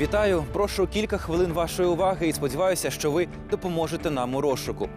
Вітаю, прошу кілька хвилин вашої уваги і сподіваюся, що ви допоможете нам у розшуку.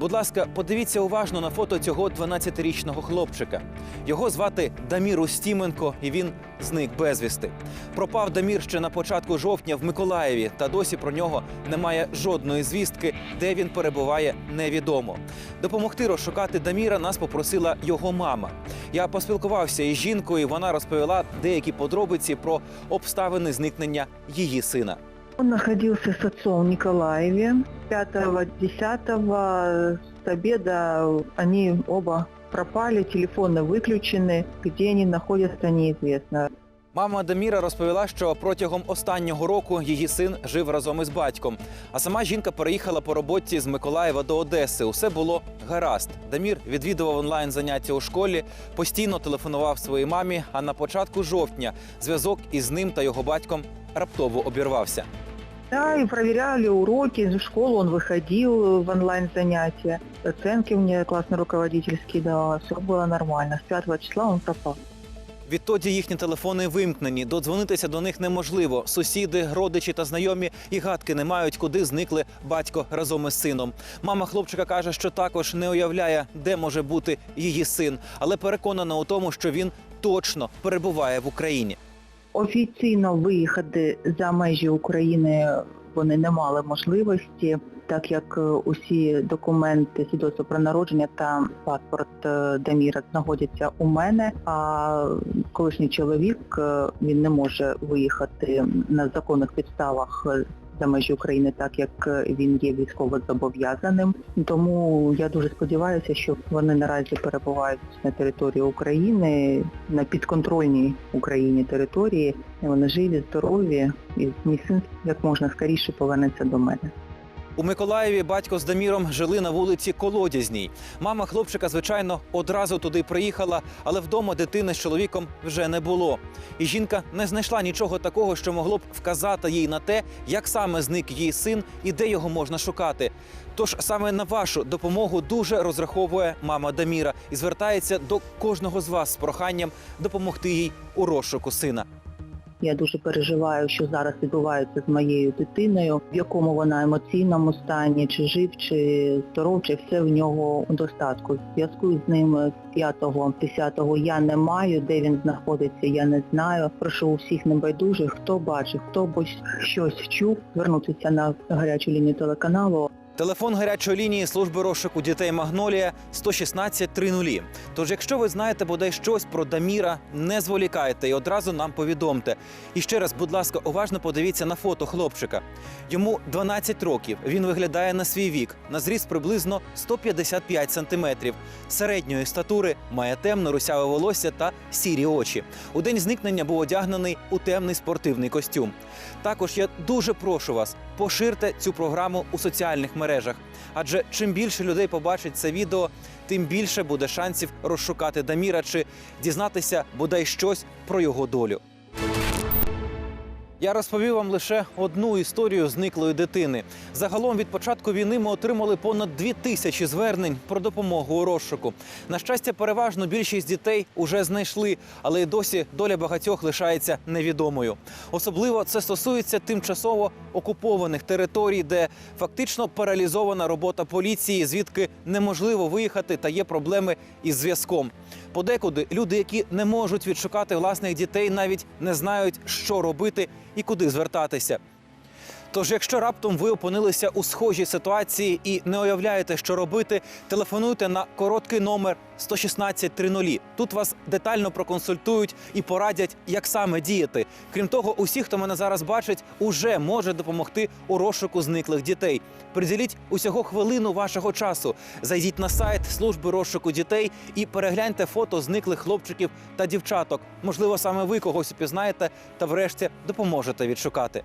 Будь ласка, подивіться уважно на фото цього 12-річного хлопчика. Його звати Дамір Устіменко, і він зник безвісти. Пропав Дамір ще на початку жовтня в Миколаєві, та досі про нього немає жодної звістки, де він перебуває, невідомо. Допомогти розшукати Даміра нас попросила його мама. Я поспілкувався із жінкою. і Вона розповіла деякі подробиці про обставини зникнення її сина. Он находился с отцом в Николаеве. 5-10 с обеда они оба пропали, телефоны выключены. Где они находятся, неизвестно. Мама Даміра розповіла, що протягом останнього року її син жив разом із батьком. А сама жінка переїхала по роботі з Миколаєва до Одеси. Усе було гаразд. Дамір відвідував онлайн заняття у школі, постійно телефонував своїй мамі. А на початку жовтня зв'язок із ним та його батьком раптово обірвався. Да, и проверяли уроки, из школы он выходил в онлайн-занятия. Оценки мне классный руководительский давал, все было нормально. С 5 числа он пропал. Відтоді їхні телефони вимкнені. Додзвонитися до них неможливо. Сусіди, родичі та знайомі і гадки не мають, куди зникли батько разом із сином. Мама хлопчика каже, що також не уявляє, де може бути її син, але переконана у тому, що він точно перебуває в Україні. Офіційно виїхати за межі України вони не мали можливості, так як е, усі документи, свідоцтво про народження та паспорт е, Даміра знаходяться у мене, а колишній чоловік е, він не може виїхати на законних підставах за межі України, так як е, він є військово зобов'язаним. Тому я дуже сподіваюся, що вони наразі перебувають на території України, на підконтрольній Україні території. Вони живі, здорові, і мій син як можна скоріше повернеться до мене. У Миколаєві батько з Даміром жили на вулиці Колодязній. Мама хлопчика, звичайно, одразу туди приїхала, але вдома дитини з чоловіком вже не було. І жінка не знайшла нічого такого, що могло б вказати їй на те, як саме зник її син і де його можна шукати. Тож саме на вашу допомогу дуже розраховує мама Даміра і звертається до кожного з вас з проханням допомогти їй у розшуку сина. Я дуже переживаю, що зараз відбувається з моєю дитиною, в якому вона емоційному стані, чи жив, чи здоров, чи все в нього у достатку. Зв'язку з ним з 5-го, 10-го я не маю, де він знаходиться, я не знаю. Прошу у всіх небайдужих, хто бачив, хто щось чув, звернутися на гарячу лінію телеканалу Телефон гарячої лінії служби розшуку дітей Магнолія 116 30. Тож, якщо ви знаєте бодай щось про Даміра, не зволікайте і одразу нам повідомте. І ще раз, будь ласка, уважно подивіться на фото хлопчика. Йому 12 років. Він виглядає на свій вік, на зріст приблизно 155 сантиметрів. Середньої статури має темно русяве волосся та сірі очі. У день зникнення був одягнений у темний спортивний костюм. Також я дуже прошу вас, поширте цю програму у соціальних мережах. Адже чим більше людей побачить це відео, тим більше буде шансів розшукати Даміра чи дізнатися бодай щось про його долю. Я розповів вам лише одну історію зниклої дитини. Загалом від початку війни ми отримали понад дві тисячі звернень про допомогу у розшуку. На щастя, переважно більшість дітей уже знайшли, але й досі доля багатьох лишається невідомою. Особливо це стосується тимчасово окупованих територій, де фактично паралізована робота поліції, звідки неможливо виїхати та є проблеми із зв'язком. Подекуди люди, які не можуть відшукати власних дітей, навіть не знають, що робити і куди звертатися. Тож, якщо раптом ви опинилися у схожій ситуації і не уявляєте, що робити, телефонуйте на короткий номер 116 30. Тут вас детально проконсультують і порадять, як саме діяти. Крім того, усі, хто мене зараз бачить, уже може допомогти у розшуку зниклих дітей. Приділіть усього хвилину вашого часу. Зайдіть на сайт служби розшуку дітей і перегляньте фото зниклих хлопчиків та дівчаток. Можливо, саме ви когось упізнаєте та врешті допоможете відшукати.